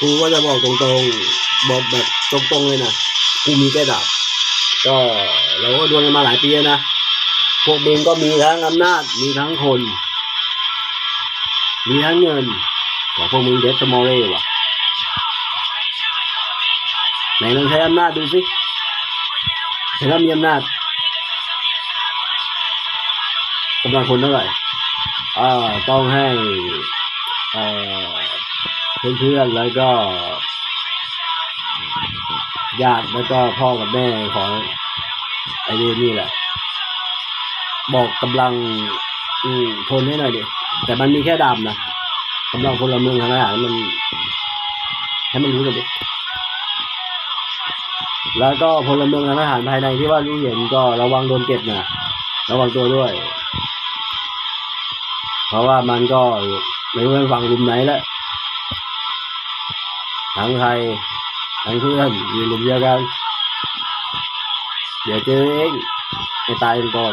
กูก็จะบอกตรงๆ บอกแบบตรงๆเลยนะ กูมีแค่ดาบ ก็เราก็ดวลกันมาหลายปีนะ พวกมึงก็มีทั้งอำนาจ มีทั้งคน มีทั้งเงิน แต่พวกมึงเดสมอลเล่ว่ะ ไหนลองใช้อำนาจดูสิเห็นว่ามีอำนาจกำลังคนเท่าไหร่อ่าต้องให้เอ่อ เพื่อนๆแล้วก็ญาติแล้วก็พ่อกับแม่ของไอเดนนี่แหละ บอกกำลังอืมพลให้หน่อยดิแต่มันมีแค่ดำนะกำลังพลเมืองทางทหารมันให้มันรู้กันดิแล้วก็พลเมืองทางทหารภายในที่ว่ารู้เห็นก็ระวังโดนเก็บนะระวังตัวด้วย เพราะว่ามันก็ไม่รู้ว่าฝั่งกลุ่มไหนแหละ ทั้งไทยทั้งเพื่อนอยู่หลุ่มเดียวกันเดี๋ยวเจอเองไม่ตายกันก่อน